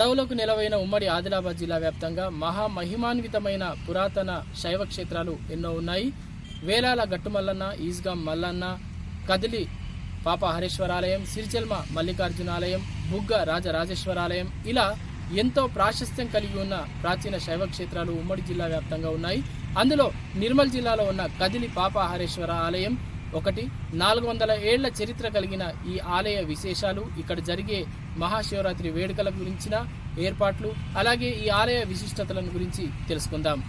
అడవులకు నిలవైన ఉమ్మడి ఆదిలాబాద్ జిల్లా వ్యాప్తంగా మహా మహిమాన్వితమైన పురాతన శైవ క్షేత్రాలు ఎన్నో ఉన్నాయి. వేలాల గట్టుమల్లన్న ఈస్గాం మల్లన్న కదిలి పాప హరేశ్వరాలయం సిరిచెల్మ మల్లికార్జునాలయం బుగ్గ రాజరాజేశ్వరాలయం ఇలా ఎంతో ప్రాశస్త్యం కలిగి ఉన్న ప్రాచీన శైవ క్షేత్రాలు ఉమ్మడి జిల్లా వ్యాప్తంగా ఉన్నాయి. అందులో నిర్మల్ జిల్లాలో ఉన్న కదిలి పాప హరేశ్వర ఆలయం ఒకటి నాలుగు వందల ఏళ్ళ చరిత్ర కలిగిన ఈ ఆలయ విశేషాలు ఇక్కడ జరిగే మహాశివరాత్రి వేడుకల గురించిన ఏర్పాట్లు అలాగే ఈ ఆలయ విశిష్టతలను గురించి తెలుసుకుందాం.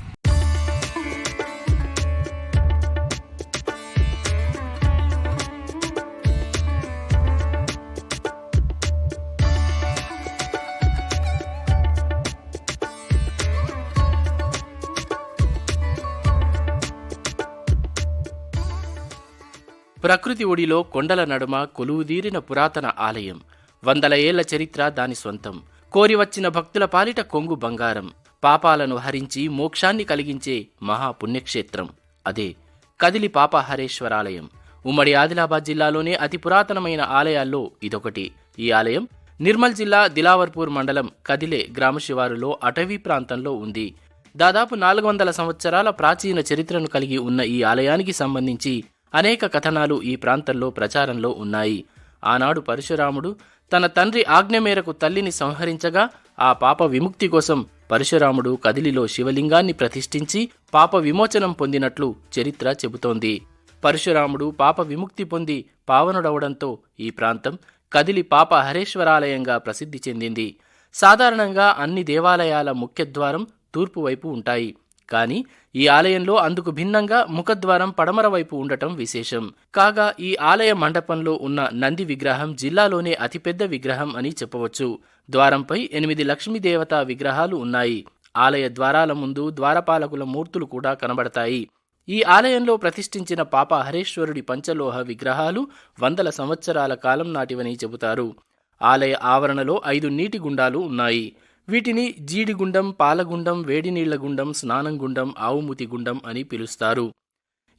ప్రకృతి ఒడిలో కొండల నడుమ కొలువుదీరిన పురాతన ఆలయం. వందల ఏళ్ళ చరిత్ర దాని సొంతం కోరి వచ్చిన భక్తుల పాలిట కొంగు బంగారం. పాపాలను హరించి మోక్షాన్ని కలిగించే మహాపుణ్యక్షేత్రం అదే కదిలి పాపహరేశ్వరాలయం. ఉమ్మడి ఆదిలాబాద్ జిల్లాలోనే అతి పురాతనమైన ఆలయాల్లో ఇదొకటి. ఈ ఆలయం నిర్మల్ జిల్లా దిలావర్పూర్ మండలం కదిలే గ్రామ శివారులో అటవీ ప్రాంతంలో ఉంది. దాదాపు నాలుగు వందల సంవత్సరాల ప్రాచీన చరిత్రను కలిగి ఉన్న ఈ ఆలయానికి సంబంధించి అనేక కథనాలు ఈ ప్రాంతంలో ప్రచారంలో ఉన్నాయి. ఆనాడు పరశురాముడు తన తండ్రి ఆజ్ఞ మేరకు తల్లిని సంహరించగా ఆ పాప విముక్తి కోసం పరశురాముడు కదిలిలో శివలింగాన్ని ప్రతిష్ఠించి పాప విమోచనం పొందినట్లు చరిత్ర చెబుతోంది. పరశురాముడు పాప విముక్తి పొంది పావనుడవడంతో ఈ ప్రాంతం కదిలి పాప హరేశ్వరాలయంగా ప్రసిద్ధి చెందింది. సాధారణంగా అన్ని దేవాలయాల ముఖ్యద్వారం తూర్పు వైపు ఉంటాయి. కానీ ఈ ఆలయంలో అందుకు భిన్నంగా ముఖద్వారం పడమర వైపు ఉండటం విశేషం. కాగా ఈ ఆలయ మండపంలో ఉన్న నంది విగ్రహం జిల్లాలోనే అతిపెద్ద విగ్రహం అని చెప్పవచ్చు. ద్వారంపై ఎనిమిది లక్ష్మీదేవతా విగ్రహాలు ఉన్నాయి. ఆలయ ద్వారాల ముందు ద్వారపాలకుల మూర్తులు కూడా కనబడతాయి. ఈ ఆలయంలో ప్రతిష్ఠించిన పాప హరేశ్వరుడి పంచలోహ విగ్రహాలు వందల సంవత్సరాల కాలం నాటివని చెబుతారు. ఆలయ ఆవరణలో ఐదు నీటి గుండాలు ఉన్నాయి. వీటిని జీడిగుండం పాలగుండం వేడినీళ్ళ గుండం స్నానం గుండం ఆవుముతి గుండం అని పిలుస్తారు.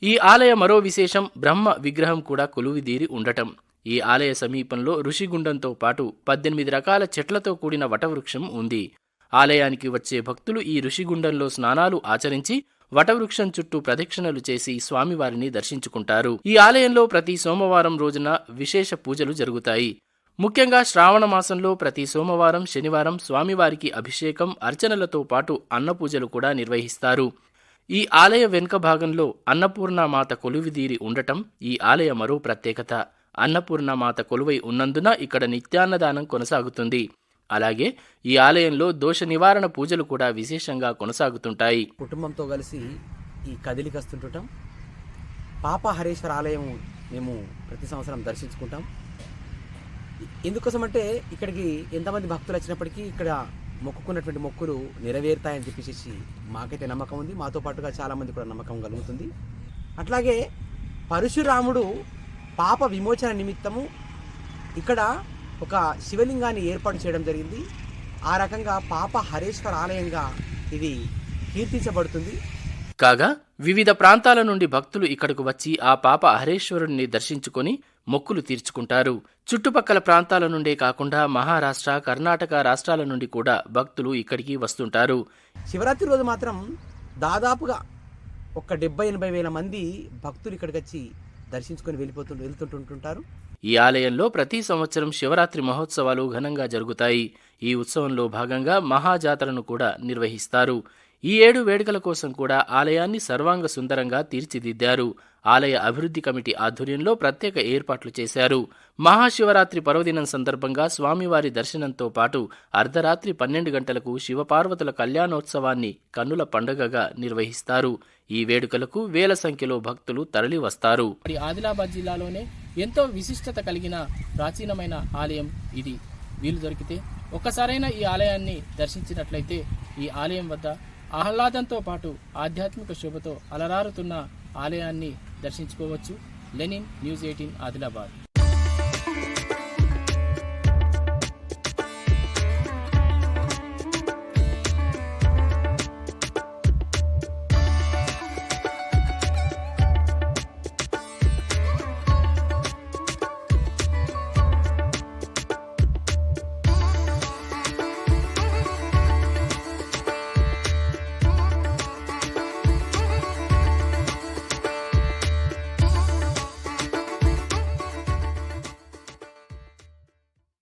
ఈ ఆలయ మరో విశేషం బ్రహ్మ విగ్రహం కూడా కొలువిదీరి ఉండటం. ఈ ఆలయ సమీపంలో ఋషిగుండంతో పాటు పద్దెనిమిది రకాల చెట్లతో కూడిన వటవృక్షం ఉంది. ఆలయానికి వచ్చే భక్తులు ఈ ఋషిగుండంలో స్నానాలు ఆచరించి వటవృక్షం చుట్టూ ప్రదక్షిణలు చేసి స్వామివారిని దర్శించుకుంటారు. ఈ ఆలయంలో ప్రతి సోమవారం రోజున విశేష పూజలు జరుగుతాయి. ముఖ్యంగా శ్రావణ మాసంలో ప్రతి సోమవారం శనివారం స్వామివారికి అభిషేకం అర్చనలతో పాటు అన్నపూజలు కూడా నిర్వహిస్తారు. ఈ ఆలయ వెనుక భాగంలో అన్నపూర్ణమాత కొలువిదీరి ఉండటం ఈ ఆలయ మరో ప్రత్యేకత. అన్నపూర్ణమాత కొలువై ఉన్నందున ఇక్కడ నిత్యాన్నదానం కొనసాగుతుంది. అలాగే ఈ ఆలయంలో దోష నివారణ పూజలు కూడా విశేషంగా కొనసాగుతుంటాయి. కుటుంబంతో కలిసి ఈ కదిలికి పాప హరేశ్వర ఆలయం మేము ప్రతి సంవత్సరం దర్శించుకుంటాం. ఎందుకోసం అంటే ఇక్కడికి ఎంతమంది భక్తులు వచ్చినప్పటికీ ఇక్కడ మొక్కుకున్నటువంటి మొక్కులు నెరవేరుతాయని చెప్పేసి మాకైతే నమ్మకం ఉంది. మాతో పాటుగా చాలామంది కూడా నమ్మకం కలుగుతుంది. అట్లాగే పరశురాముడు పాప విమోచన నిమిత్తము ఇక్కడ ఒక శివలింగాన్ని ఏర్పాటు చేయడం జరిగింది. ఆ రకంగా పాప హరేశ్వర ఆలయంగా ఇది కీర్తించబడుతుంది. కాగా వివిధ ప్రాంతాల నుండి భక్తులు ఇక్కడకు వచ్చి ఆ పాప హరేశ్వరుణ్ణి దర్శించుకొని మొక్కులు తీర్చుకుంటారు. చుట్టుపక్కల ప్రాంతాల నుండే కాకుండా మహారాష్ట్ర కర్ణాటక రాష్ట్రాల నుండి కూడా భక్తులు ఇక్కడికి వస్తుంటారు. శివరాత్రి రోజు మాత్రం దాదాపుగా ఒక డెబ్బై ఎనభై వేల మంది భక్తులు ఇక్కడికి వచ్చి దర్శించుకొని వెళ్ళిపోతు వెళ్తుంటుంటుంటారు. ఈ ఆలయంలో ప్రతి సంవత్సరం శివరాత్రి మహోత్సవాలు ఘనంగా జరుగుతాయి. ఈ ఉత్సవంలో భాగంగా మహాజాతరను కూడా నిర్వహిస్తారు. ఈ ఏడు వేడుకల కోసం కూడా ఆలయాన్ని సర్వాంగ సుందరంగా తీర్చిదిద్దారు. ఆలయ అభివృద్ధి కమిటీ ఆధ్వర్యంలో ప్రత్యేక ఏర్పాట్లు చేశారు. మహాశివరాత్రి పర్వదినం సందర్భంగా స్వామివారి దర్శనంతో పాటు అర్ధరాత్రి పన్నెండు గంటలకు శివపార్వతుల కళ్యాణోత్సవాన్ని కన్నుల పండుగగా నిర్వహిస్తారు. ఈ వేడుకలకు వేల సంఖ్యలో భక్తులు తరలి వస్తారు ఆదిలాబాద్ జిల్లాలోనే ఎంతో విశిష్టత కలిగిన ప్రాచీనమైన ఆలయం ఇది. వీలు దొరికితే ఒక్కసారైనా ఈ ఆలయాన్ని దర్శించినట్లయితే ఈ ఆలయం వద్ద ఆహ్లాదంతో పాటు ఆధ్యాత్మిక శోభతో అలరారుతున్న ఆలయాన్ని దర్శించుకోవచ్చు. Lenin news eighteen Adilabad.